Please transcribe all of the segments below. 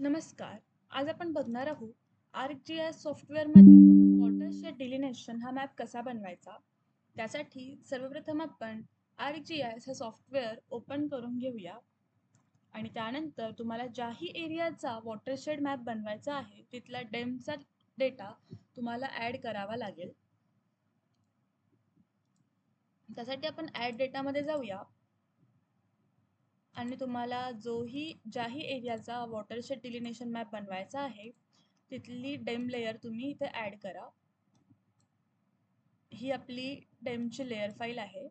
नमस्कार. आज आपण बघणार आहोत एस सॉफ्टवेअरमध्ये वॉटरशेड डिलिनेशन हा मॅप कसा बनवायचा? त्यासाठी सर्वप्रथम आपण आर जी एस हा सॉफ्टवेअर ओपन करून घेऊया. आणि त्यानंतर तुम्हाला ज्याही एरियाचा वॉटरशेड मॅप बनवायचा आहे तिथला डेमचा डेटा तुम्हाला ॲड करावा लागेल. त्यासाठी आपण ॲड डेटामध्ये जाऊया. आणि तुम्हाला जोही ज्याही एरियाचा वॉटरशेड डिलिनेशन मॅप बनवायचा आहे तिथली डेम लेयर तुम्ही इथे ॲड करा. ही आपली डेमची लेयर फाईल आहे.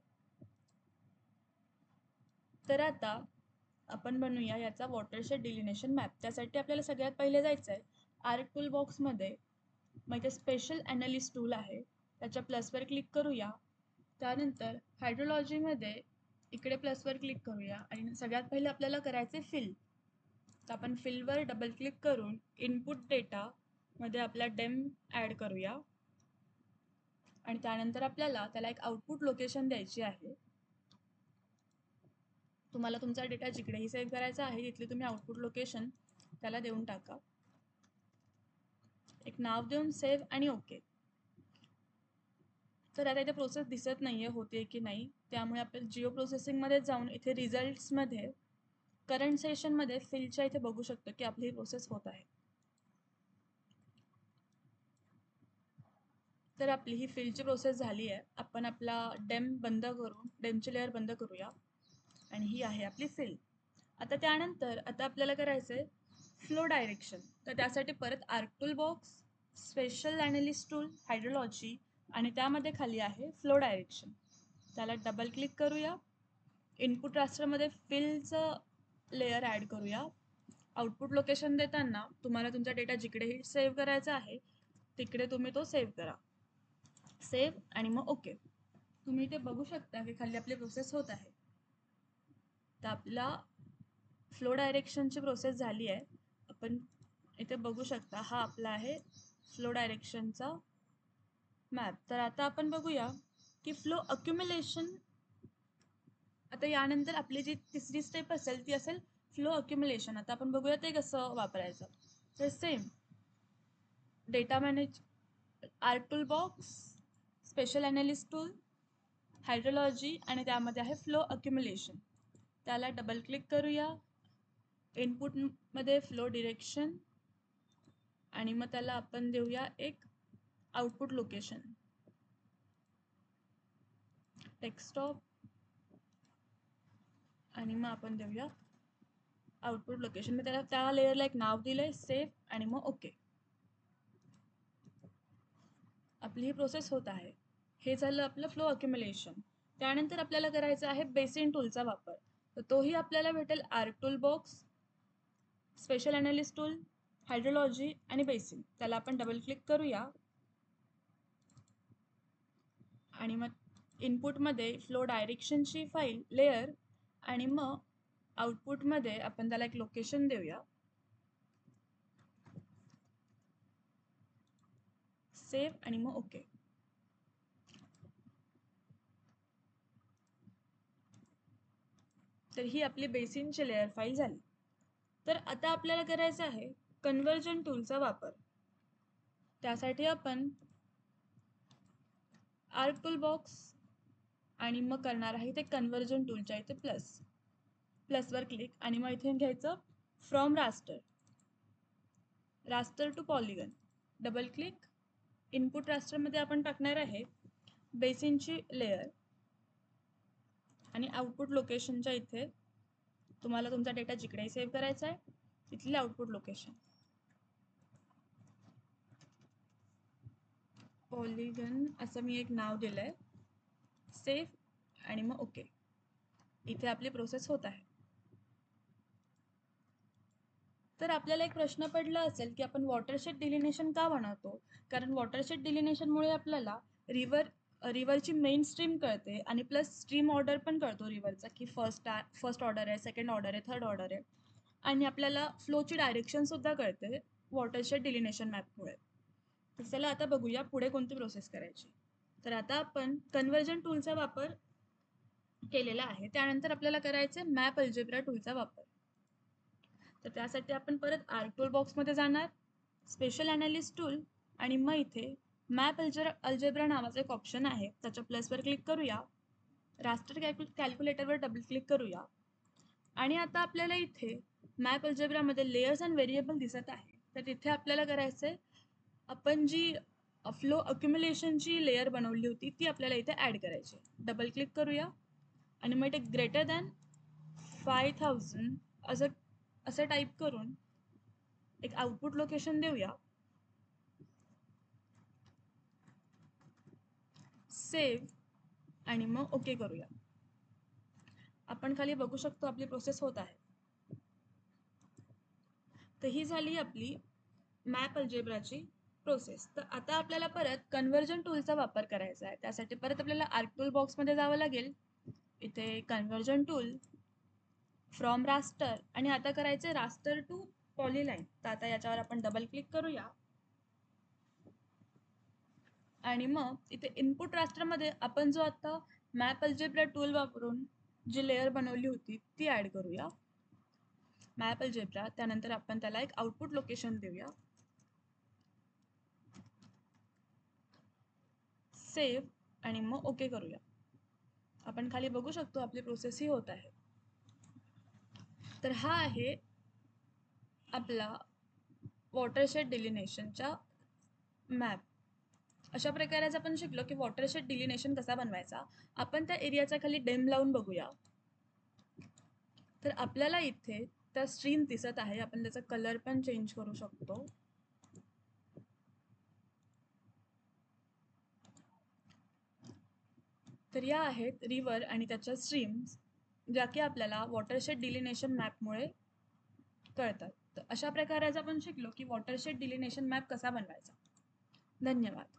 तर आता आपण बनवूया याचा वॉटरशेड डिलिनेशन मॅप त्यासाठी आपल्याला सगळ्यात पहिले जायचं आहे आर्ट टूल बॉक्समध्ये मग इथे स्पेशल ॲनालिस्ट टूल आहे. त्याच्या प्लसवर क्लिक करूया. त्यानंतर हायड्रोलॉजीमध्ये इकडे प्लसवर क्लिक करूया. आणि सगळ्यात पहिले आपल्याला करायचे फिल तर आपण फिलवर डबल क्लिक करून इनपुट डेटा मध्ये आपला डेम ॲड करूया. आणि त्यानंतर आपल्याला त्याला एक आउटपुट लोकेशन द्यायची आहे. तुम्हाला तुमचा डेटा जिकडेही सेव्ह करायचा आहे तिथली तुम्ही आउटपुट लोकेशन त्याला देऊन टाका. एक नाव देऊन सेव्ह आणि ओके तर आता इथे प्रोसेस दिसत नाहीये होते की नाही. त्यामुळे आपण जिओ प्रोसेसिंगमध्ये जाऊन इथे रिझल्ट्समध्ये करंट सेशनमध्ये फिलच्या इथे बघू शकतो की आपली प्रोसेस होत आहे. तर आपली ही फिलची प्रोसेस झाली आहे. आपण आपला डेम बंद करून डेमची लेअर बंद करूया. आणि ही आहे आपली फिल आता त्यानंतर आता आपल्याला करायचं आहे फ्लो डायरेक्शन तर त्यासाठी परत arc toolbox spatial analyst tool hydrology आणि त्यामध्ये खाली आहे फ्लो डायरेक्शन त्याला डबल क्लिक करूया. इनपुट रास्टरमध्ये फिलचं लेअर ॲड करूया. आउटपुट लोकेशन देताना तुम्हाला तुमचा डेटा जिकडेही सेव्ह करायचा आहे तिकडे तुम्ही तो सेव्ह करा. सेव्ह आणि मग ओके तुम्ही इथे बघू शकता की खाली आपली प्रोसेस होत आहे. तर आपला फ्लो डायरेक्शनची प्रोसेस झाली आहे. आपण इथे बघू शकता हा आपला आहे फ्लो डायरेक्शनचा मॅप तर आता आपण बघूया की फ्लो अक्युमुलेशन आता यानंतर आपली जी तिसरी स्टेप असेल ती असेल फ्लो अक्युमुलेशन आता आपण बघूया ते कसं वापरायचं. तर same data manage ArcToolbox spatial analyst tool hydrology आणि त्यामध्ये आहे फ्लो अक्युमुलेशन त्याला डबल क्लिक करूया. इनपुटमध्ये फ्लो डिरेक्शन आणि मग त्याला आपण देऊया एक आउटपुट लोकेशन. Desktop. आणि मग आपण देऊया आउटपुट लोकेशन. मी त्याला त्या लेअरला एक नाव दिलंय सेफ आणि मग ओके. आपली ही प्रोसेस होत आहे. हे झालं आपलं फ्लो अक्युम्युलेशन त्यानंतर आपल्याला करायचं आहे बेसिन टूलचा वापर. तर तोही आपल्याला भेटेल arc toolbox spatial analyst tool hydrology आणि बेसिन. त्याला आपण डबल क्लिक करूया. आणि मग इनपुटमध्ये फ्लो डायरेक्शनची फाईल लेअर आणि मग आउटपुटमध्ये आपण त्याला एक लोकेशन देऊया. सेव्ह आणि मग ओके तर ही आपली बेसिनची लेअर फाईल झाली. तर आता आपल्याला करायचं आहे कन्वर्जन टूलचा वापर. त्यासाठी आपण आर्क बॉक्स आणि मग करणार आहे ते कन्वर्जन टूलच्या इथे प्लस प्लसवर क्लिक आणि मग इथे घ्यायचं from raster raster to polygon double click input रास्टरमध्ये आपण टाकणार आहे बेसिनची लेअर आणि आउटपुट लोकेशनच्या इथे तुम्हाला तुमचा डेटा जिकडेही सेव्ह करायचा आहे तिथली आउटपुट लोकेशन पॉलिगन असं मी एक नाव दिलं आहे सेफ आणि मग ओके इथे आपली प्रोसेस होत आहे. तर आपल्याला एक प्रश्न पडला असेल की आपण वॉटरशेड डिलिनेशन का बनवतो? कारण वॉटरशेड डिलिनेशनमुळे आपल्याला रिव्हर रिव्हरची मेन स्ट्रीम कळते आणि प्लस स्ट्रीम ऑर्डर पण कळतो रिव्हरचा की फर्स्ट फर्स्ट ऑर्डर आहे सेकंड ऑर्डर आहे थर्ड ऑर्डर आहे. आणि आपल्याला फ्लोची डायरेक्शनसुद्धा कळते वॉटरशेड डिलिनेशन मॅपमुळे तर चला आता बघूया पुढे कोणती प्रोसेस करायची. तर आता आपण कन्वर्जन टूलचा वापर केलेला आहे. त्यानंतर आपल्याला करायचं आहे मॅप अल्जेब्रा टूलचा वापर. तर त्यासाठी आपण परत आर टूल बॉक्समध्ये जाणार स्पेशल ॲनालिस्ट टूल आणि मग इथे मॅप अल्जर अल्जेब्रा नावाचं एक ऑप्शन आहे. त्याच्या प्लसवर क्लिक करूया. रास्टर कॅल्क्यु कॅल्क्युलेटरवर डबल क्लिक करूया. आणि आता आपल्याला इथे मॅप अल्जेब्रामध्ये लेयर्स अँड व्हेरिएबल दिसत आहे. तर तिथे आपल्याला करायचं आहे आपण जी फ्लो अक्युम्युलेशनची लेयर बनवली होती ती आपल्याला इथे ॲड करायची डबल क्लिक करूया. आणि मग इथे ग्रेटर दॅन फाय थाउजंड असं असं टाईप करून एक आउटपुट लोकेशन देऊया. सेव्ह आणि मग ओके करूया. आपण खाली बघू शकतो आपली प्रोसेस होत आहे. तर ही झाली आपली मॅप अल्जेब्राची प्रोसेस तर आता आपल्याला परत कन्व्हर्जन टूलचा वापर करायचा आहे. त्यासाठी परत आपल्याला आर्क टूल बॉक्समध्ये जावं लागेल. इथे कन्व्हर्जन टूल फ्रॉम रास्टर आणि आता करायचे रास्टर टू पॉलीलाईन तर आता याच्यावर आपण डबल क्लिक करूया. आणि मग इथे इनपुट रास्टरमध्ये आपण जो आता मॅप अल्जेब्रा टूल वापरून जी लेअर बनवली होती ती ॲड करूया. मॅप अल्जेब्रा त्यानंतर आपण त्याला एक आउटपुट लोकेशन देऊया. सेव्ह आणि मग ओके करूया. आपण खाली बघू शकतो आपली प्रोसेस ही होत आहे. तर हा आहे आपला वॉटरशेड डिलिनेशनचा मॅप अशा प्रकारे आज आपण शिकलो की वॉटरशेड डिलिनेशन कसा बनवायचा? आपण त्या एरियाचा खाली डेम लावून बघूया. तर आपल्याला इथे त्या स्ट्रीम दिसत आहे. आपण त्याचा कलर पण चेंज करू शकतो. तर या आहेत रिव्हर आणि त्याच्या स्ट्रीम्स ज्या की आपल्याला वॉटरशेड डिलिनेशन मॅपमुळे कळतात. तर अशा प्रकारे आज आपण शिकलो की वॉटरशेड डिलिनेशन मॅप कसा बनवायचा. धन्यवाद.